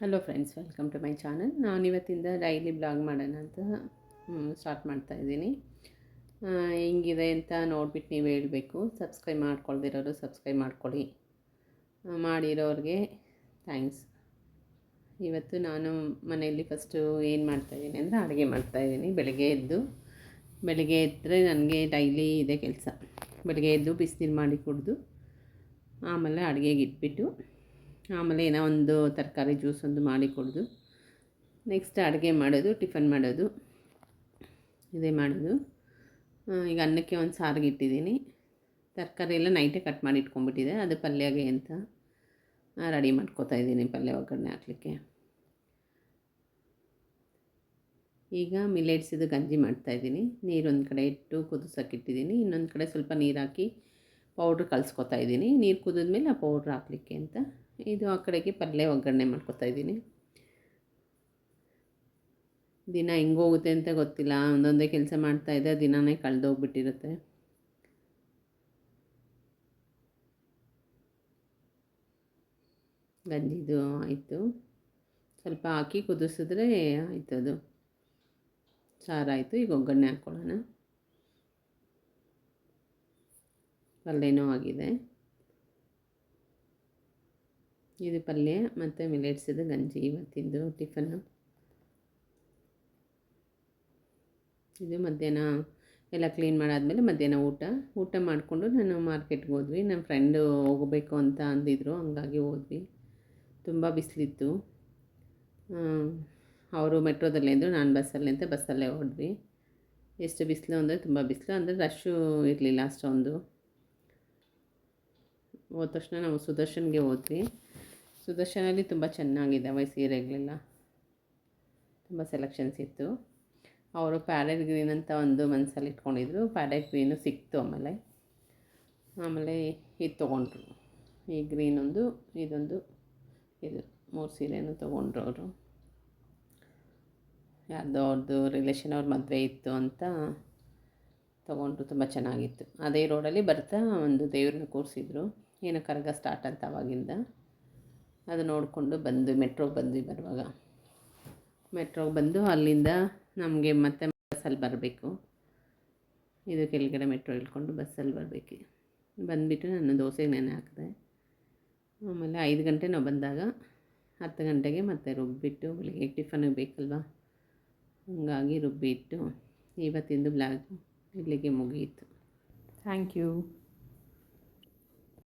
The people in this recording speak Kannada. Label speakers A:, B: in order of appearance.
A: Hello friends welcome to my channel ನಾನು ಇವತ್ತಿಂದ ಡೈಲಿ ಬ್ಲಾಗ್ ಮಾಡೋಣ ಅಂತ ಸ್ಟಾರ್ಟ್ ಮಾಡ್ತಾ ಇದ್ದೀನಿ. ಹೆಂಗಿದೆ ಅಂತ ನೋಡ್ಬಿಟ್ಟು ನೀವು ಹೇಳಬೇಕು. ಸಬ್ಸ್ಕ್ರೈಬ್ ಮಾಡ್ಕೊಳ್ದಿರೋರು ಸಬ್ಸ್ಕ್ರೈಬ್ ಮಾಡ್ಕೊಳ್ಳಿ. ಮಾಡಿರೋರಿಗೆ ಥ್ಯಾಂಕ್ಸ್ ಇವತ್ತು ನಾನು ಮನೆಯಲ್ಲಿ ಫಸ್ಟು ಏನು ಮಾಡ್ತಾಯಿದ್ದೀನಿ ಅಂದರೆ ಅಡುಗೆ ಮಾಡ್ತಾಯಿದ್ದೀನಿ ಬೆಳಗ್ಗೆ ಎದ್ದು, ಬೆಳಗ್ಗೆ ಎದ್ದರೆ ನನಗೆ ಡೈಲಿ ಇದೆ ಕೆಲಸ. ಬೆಳಗ್ಗೆ ಎದ್ದು ಬಿಸಿನೀರು ಮಾಡಿ ಕುಡಿದು, ಆಮೇಲೆ ಅಡುಗೆಗೆ ಇಟ್ಬಿಟ್ಟು ಆಮೇಲೆ ಏನೋ ಒಂದು ತರಕಾರಿ ಜ್ಯೂಸ್ ಒಂದು ಮಾಡಿ ಕೊಡೋದು. ನೆಕ್ಸ್ಟ್ ಅಡುಗೆ ಮಾಡೋದು, ಟಿಫನ್ ಮಾಡೋದು. ಇದೇ ಮಾಡೋದು. ಈಗ ಅನ್ನಕ್ಕೆ ಒಂದು ಸಾರಿಗೆ ಇಟ್ಟಿದ್ದೀನಿ. ತರಕಾರಿ ಎಲ್ಲ ನೈಟೇ ಕಟ್ ಮಾಡಿ ಇಟ್ಕೊಂಡ್ಬಿಟ್ಟಿದೆ. ಅದು ಪಲ್ಯಗೆ ಅಂತ ರೆಡಿ ಮಾಡ್ಕೋತಾ ಇದ್ದೀನಿ ಪಲ್ಯ ಒಗ್ಗರಣೆ ಹಾಕಲಿಕ್ಕೆ. ಈಗ ಮಿಲೆಟ್ಸಿದು ಗಂಜಿ ಮಾಡ್ತಾಯಿದ್ದೀನಿ ನೀರೊಂದು ಕಡೆ ಇಟ್ಟು ಕುದಿಸೋಕ್ಕಿಟ್ಟಿದ್ದೀನಿ ಇನ್ನೊಂದು ಕಡೆ ಸ್ವಲ್ಪ ನೀರು ಹಾಕಿ ಪೌಡ್ರ್ ಕಲಿಸ್ಕೊತಾ ಇದ್ದೀನಿ. ನೀರು ಕುದಿದ್ಮೇಲೆ ಆ ಪೌಡ್ರ್ ಹಾಕಲಿಕ್ಕೆ ಅಂತ. ಇದು ಆ ಕಡೆಗೆ ಪಲ್ಯ ಒಗ್ಗರಣೆ ಮಾಡ್ಕೊತಾ ಇದ್ದೀನಿ. ದಿನ ಹೆಂಗೆ ಹೋಗುತ್ತೆ ಅಂತ ಗೊತ್ತಿಲ್ಲ. ಒಂದೊಂದೇ ಕೆಲಸ ಮಾಡ್ತಾ ಮಾಡ್ತಾಯಿದ್ದೆ ದಿನಾನೇ ಕಳೆದೋಗ್ಬಿಟ್ಟಿರುತ್ತೆ. ಗಂಜಿದು ಆಯಿತು. ಸ್ವಲ್ಪ ಹಾಕಿ ಕುದಿಸಿದ್ರೆ ಆಯಿತು ಅದು ಸಾರಾಯಿತು. ಈಗ ಒಗ್ಗರಣೆ ಹಾಕ್ಕೊಳ್ಳೋಣ. ಪಲ್ಯನೂ ಆಗಿದೆ. ಇದು ಪಲ್ಯ ಮತ್ತು ಮಿಲೆಟ್ಸಿದ ಗಂಜಿ ಇವತ್ತಿಂದು ಟಿಫನ್ನು. ಇದು ಮಧ್ಯಾಹ್ನ ಎಲ್ಲ ಕ್ಲೀನ್ ಮಾಡಾದಮೇಲೆ ಮಧ್ಯಾಹ್ನ ಊಟ. ಊಟ ಮಾಡಿಕೊಂಡು ನಾನು ಮಾರ್ಕೆಟ್ಗೆ ಹೋದ್ವಿ. ನನ್ನ ಫ್ರೆಂಡು ಹೋಗಬೇಕು ಅಂತ ಅಂದಿದ್ರು. ಹಂಗಾಗಿ ಹೋದ್ವಿ. ತುಂಬ ಬಿಸಿಲಿತ್ತು. ಅವರು ಮೆಟ್ರೋದಲ್ಲೇ ಇದ್ದರು ನಾನು ಬಸ್ಸಲ್ಲೇ ಅಂತ ಬಸ್ಸಲ್ಲೇ ಹೋದ್ವಿ ಎಷ್ಟು ಬಿಸಿಲು ಅಂದರೆ ತುಂಬ ಬಿಸಿಲು. ಅಂದರೆ ರಶ್ಶು ಇರಲಿಲ್ಲ ಅಷ್ಟೊಂದು. ಹೋದ ತಕ್ಷಣ ನಾವು ಸುದರ್ಶನ್ಗೆ ಹೋದ್ವಿ. ಸುದರ್ಶನಲ್ಲಿ ತುಂಬ ಚೆನ್ನಾಗಿದ್ದಾವೆ ಸೀರೆಗಳೆಲ್ಲ ತುಂಬ ಸೆಲೆಕ್ಷನ್ಸ್ ಇತ್ತು. ಅವರು ಪ್ಯಾರೆಟ್ ಗ್ರೀನ್ ಅಂತ ಒಂದು ಮನಸ್ಸಲ್ಲಿ ಇಟ್ಕೊಂಡಿದ್ರು. ಪ್ಯಾರೆಟ್ ಗ್ರೀನು ಸಿಕ್ತು ಆಮೇಲೆ. ಆಮೇಲೆ ಇದು ತೊಗೊಂಡ್ರು. ಈ ಗ್ರೀನ್ ಒಂದು ಇದೊಂದು, ಇದು ಮೂರು ಸೀರೆನೂ ತೊಗೊಂಡ್ರು ಅವರು. ಯಾರ್ದೋ ಅವ್ರದ್ದು ರಿಲೇಷನ್ ಅವ್ರ ಮದುವೆ ಇತ್ತು ಅಂತ ತೊಗೊಂಡ್ರು. ತುಂಬ ಚೆನ್ನಾಗಿತ್ತು. ಅದೇ ರೋಡಲ್ಲಿ ಬರ್ತಾ ಒಂದು ದೇವ್ರನ್ನ ಕೂರಿಸಿದ್ರು. ಏನೋ ಕರಗ ಸ್ಟಾರ್ಟ್ ಅಂತ ಅವಾಗಿಂದ? ಅದು ನೋಡಿಕೊಂಡು ಬಂದು ಮೆಟ್ರೋಗೆ ಬಂದ್ವಿ ಬರುವಾಗ. ಮೆಟ್ರೋಗೆ ಬಂದು ಅಲ್ಲಿಂದ ನಮಗೆ ಮತ್ತೆ ಬಸ್ಸಲ್ಲಿ ಬರಬೇಕು. ಇದು ಕೆಳಗಡೆ ಮೆಟ್ರೋ ಇಳ್ಕೊಂಡು ಬಸ್ಸಲ್ಲಿ ಬರಬೇಕು. ಬಂದುಬಿಟ್ಟು ನಾನು ದೋಸೆಗೆ ನೆನೆ ಹಾಕಿದೆ. ಆಮೇಲೆ ಐದು ಗಂಟೆ ನಾವು ಬಂದಾಗ ಹತ್ತು ಗಂಟೆಗೆ ಮತ್ತೆ ರುಬ್ಬಿಟ್ಟು, ಬೆಳಿಗ್ಗೆ ಟಿಫನ್ಗೆ ಬೇಕಲ್ವ? ಹಂಗಾಗಿ ರುಬ್ಬಿಟ್ಟು, ಇವತ್ತಿಂದು ಬ್ಲಾಗ್ ಇಲ್ಲಿಗೆ ಮುಗಿಯಿತು. Thank you